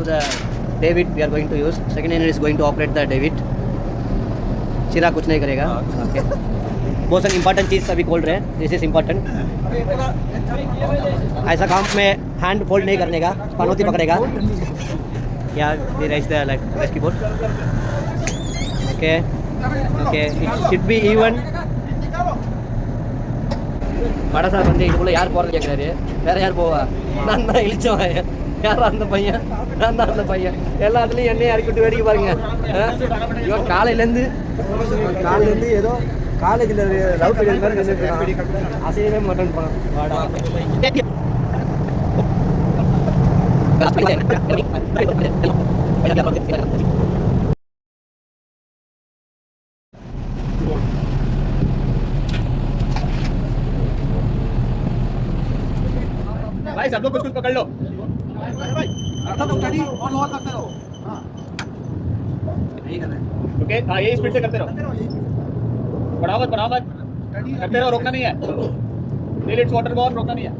to the David we are going to use. Second engine is going to operate the David. चिरा कुछ नहीं करेगा okay बहुत सारी important चीज़ सभी खोल रहे हैं दिस इज़ इंपॉर्टेंट ऐसा काम में हैंड फोल्ड नहीं करने का पानोती पकड़ेगा। या रेस लाइफ की board okay okay it should be even வட சார் வந்து இதுக்குள்ள யார் போகிறது கேட்குறாரு வேற யார் போவா? நான் தான் இழிச்சவன். யாரா அந்த பையன்? நான் தான் அந்த பையன். எல்லாத்துலேயும் என்னையும் இறக்கிட்டு வேடிக்கை பாருங்க. இவன் காலையிலேருந்து காலையிலேருந்து ஏதோ காலேஜில் லவ் பீரியட் மாதிரி அசையவே மாட்டேன்னு போனான் भाई, सब लोग कुछ कुछ पकड़ लो। ओके हाँ स्पीड से करते रहो। बढ़ाओ मत करते रहो, रोकना नहीं है। इट्स वाटर बॉल रोकना नहीं है।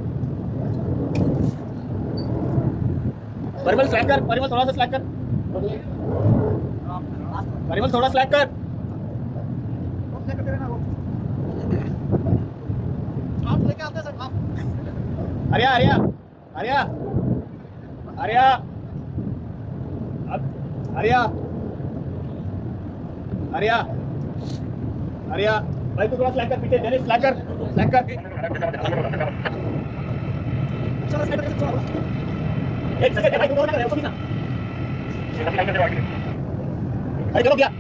परिमल स्लैक कर परिमल थोड़ा सा स्लैक कर। परिमल थोड़ा स्लैक कर। आर्या आर्या आर्या आर्या अब- आर्या आर्या आर्या भाई तू थोड़ा स्लैक कर, पीछे जेनिस स्लैक कर स्लैक कर। एक सेकंड भाई, तू थोड़ा कर, उसको भी ना। भाई चलो क्या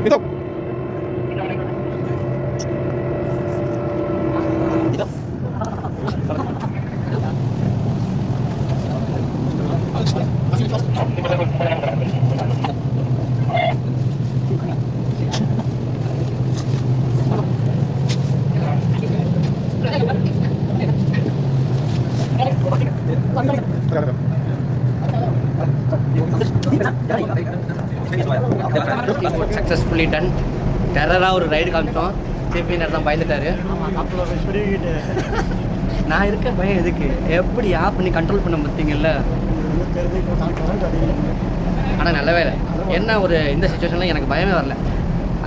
Itu. சக்ஸஸ்ஃபுல்லி டன் டெரராக ஒரு ரைடு காமிச்சோம். சீஃப் நேரம் தான் பயந்துட்டாரு. நான் இருக்க பயம் எதுக்கு? எப்படி ஆப் பண்ணி கண்ட்ரோல் பண்ண பார்த்தீங்கல்ல ஆனால் நல்ல வேலை என்ன ஒரு இந்த சுச்சுவேஷனில் எனக்கு பயமே வரல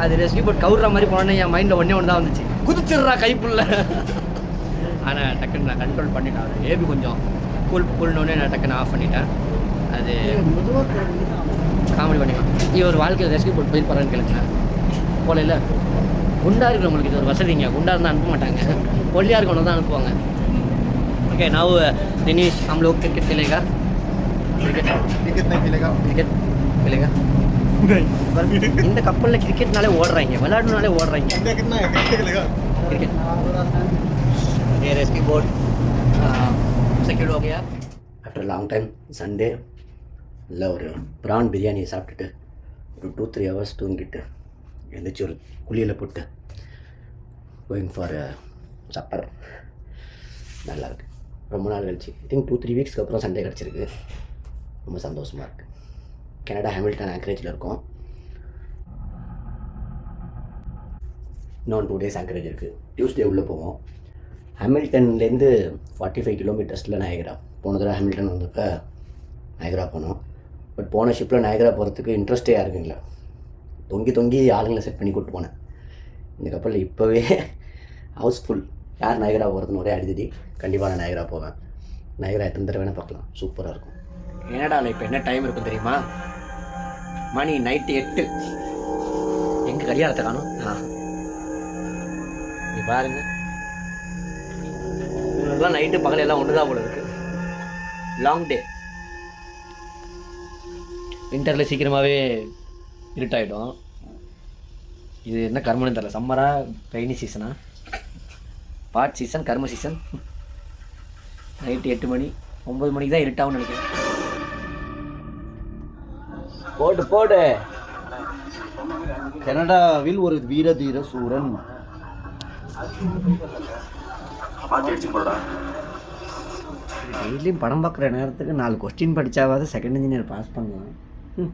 அது ரெஸ்கியூ போட்டு கவுடுற மாதிரி போனோன்னே என் மைண்டில் ஒன்றே ஒன்று தான் வந்துச்சு குதிச்சிடுறா கைப்புள்ள ஆனால் டக்குன்னு நான் கண்ட்ரோல் பண்ணிட்டேன் அது ஏபி கொஞ்சம் கூல் கூல்னோடனே நான் டக்குன்னு ஆஃப் பண்ணிட்டேன் அது காமெடி பண்ணிக்கலாம் இவர் வாழ்க்கையில் ரெஸ்கியூ போட் போயிருப்பாரான்னு கேளுங்க போல இல்லை குண்டா இருக்கிறவங்களுக்கு இது ஒரு வசதிங்க குண்டாக இருந்தால் அனுப்ப மாட்டாங்க ஒல்லியாக இருக்கவங்க தான் அனுப்புவாங்க ஓகே நான் தினேஷ் ஹம் லோக் கிரிக்கெட் கிளேகா क्रिकेट टिकट नहीं मिलेगा क्रिकेट खेलेगा இந்த கப்பலில் கிரிக்கெட்னாலே ஓடுறாங்க விளையாடுனாலே ஓடுறாங்க इंडिया कितना है कितना खेलेगा क्रिकेट ये रेस्क्यू बोट செக்யூர்ட் हो गया ஆஃப்டர் லாங் டைம் சண்டே இல்லை ஒரு ப்ரான் பிரியாணி சாப்பிட்டுட்டு ஒரு டூ த்ரீ ஹவர்ஸ் தூங்கிட்டு எழுந்திரிச்சு ஒரு குளியில் போட்டு கோயிங் ஃபார் சப்பர் நல்லா இருக்கு ரொம்ப நாள் கழிச்சு ஐ திங்க் டூ த்ரீ வீக்ஸ்க்கு அப்புறம் சண்டே கிடச்சிருக்கு ரொம்ப சந்தோஷமாக இருக்குது கனடா ஹேமில்டன் ஆங்கரேஜில் இருக்கோம். இன்னொன்று டூ டேஸ் ஆங்கரேஜ் இருக்குது டியூஸ்டே உள்ளே போவோம். ஹேமில்டன்லேருந்து ஃபார்ட்டி ஃபைவ் கிலோமீட்டர்ஸில் நாயகரா போன தடவை ஹேமில்டன் வந்தப்போ நாயகரா போனோம். பட் போன ஷிப்பில் நாயகரா போகிறதுக்கு இன்ட்ரெஸ்டே இருக்குங்களா தொங்கி தொங்கி ஆளுங்களை செட் பண்ணி கூப்பிட்டு போனேன். இந்த கப்பலில் இப்போவே ஹவுஸ்ஃபுல் யார் நாயகரா போகிறதுன்னு ஒரே அடிதடி. கண்டிப்பாக நான் நாயகரா போவேன். நாயகரா எத்தனை தடவை வேணால் பார்க்கலாம். சூப்பராக இருக்கும். கனடாவில் இப்போ என்ன டைம் இருக்கும் தெரியுமா? மணி நைட்டு எட்டு. எங்கே கல்யாணத்தை காணும்? ஆ. நீ பாருங்க. இதெல்லாம் நைட்டு பகல் எல்லாம் ஒன்று தான் போல இருக்கு. லாங் டே வின்டரில் சீக்கிரமாகவே இருட்டாயிடும். இது என்ன கர்மன்னு தெரில சம்மரா ரெய்னி சீசனா பாட் சீசன் கர்ம சீசன் நைட்டு எட்டு மணி ஒம்பது மணிக்கு தான் இருட்டாகும்னு நினைக்கிறேன். போடு போடு. கனடாவில் ஒரு வீர தீர சூரன் டெய்லியும் படம் பார்க்குற நேரத்துக்கு நாலு கொஸ்டின் படிச்சாவது செகண்ட் இன்ஜினியர் பாஸ் பண்ணுவேன். ம்.